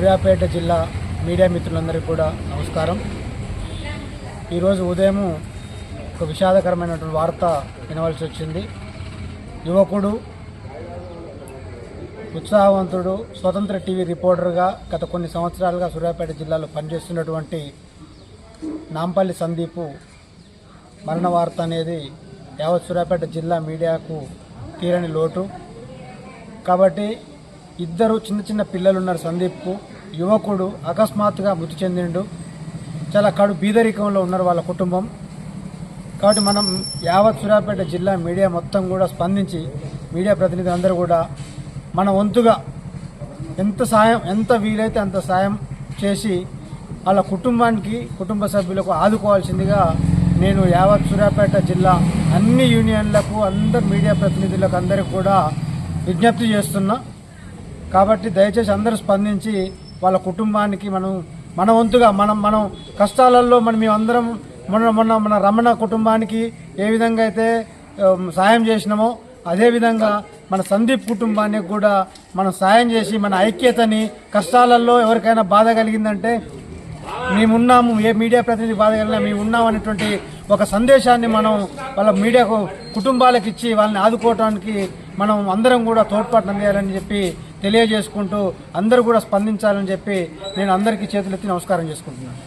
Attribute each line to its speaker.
Speaker 1: సూర్యాపేట జిల్లా మీడియా మిత్రులందరికీ కూడా నమస్కారం. ఈరోజు ఉదయం ఒక విషాదకరమైనటువంటి వార్త వినవలసి వచ్చింది. యువకుడు ఉత్సాహవంతుడు స్వతంత్ర టీవీ రిపోర్టర్గా గత కొన్ని సంవత్సరాలుగా సూర్యాపేట జిల్లాలో పనిచేస్తున్నటువంటి నాంపల్లి సందీపు మరణ వార్త అనేది యావత్ సూర్యాపేట జిల్లా మీడియాకు తీరని లోటు. కాబట్టి ఇద్దరు చిన్న చిన్న పిల్లలు ఉన్నారు సందీప్కు యువకుడు అకస్మాత్తుగా మృతి చెందిండు. చాలా కడు బీదరికంలో ఉన్నారు వాళ్ళ కుటుంబం. కాబట్టి మనం యావత్ సూర్యాపేట జిల్లా మీడియా మొత్తం కూడా స్పందించి మీడియా ప్రతినిధి అందరూ కూడా మన వంతుగా ఎంత సాయం ఎంత వీలైతే అంత సాయం చేసి వాళ్ళ కుటుంబానికి కుటుంబ సభ్యులకు ఆదుకోవాల్సిందిగా నేను యావత్ సూర్యాపేట జిల్లా అన్ని యూనియన్లకు అందరు మీడియా ప్రతినిధులకు అందరికి కూడా విజ్ఞప్తి చేస్తున్నా. కాబట్టి దయచేసి అందరూ స్పందించి వాళ్ళ కుటుంబానికి మనం మన వంతుగా మనం మనం కష్టాలలో మనం మేమందరం మొన్న మొన్న మన రమణ కుటుంబానికి ఏ విధంగా అయితే సాయం చేసినామో అదేవిధంగా మన సందీప్ కుటుంబానికి కూడా మనం సాయం చేసి మన ఐక్యతని కష్టాలలో ఎవరికైనా బాధ కలిగిందంటే మేమున్నాము ఏ మీడియా ప్రతినిధి బాధ కలిగినా మేము ఉన్నాం అనేటువంటి ఒక సందేశాన్ని మనం వాళ్ళ మీడియాకు కుటుంబాలకు ఇచ్చి వాళ్ళని ఆదుకోవడానికి మనం అందరం కూడా తోడ్పాటు అందేయాలని చెప్పి తెలియజేసుకుంటూ అందరూ కూడా స్పందించాలని చెప్పి నేను అందరికీ చేతులెత్తి నమస్కారం చేసుకుంటున్నాను.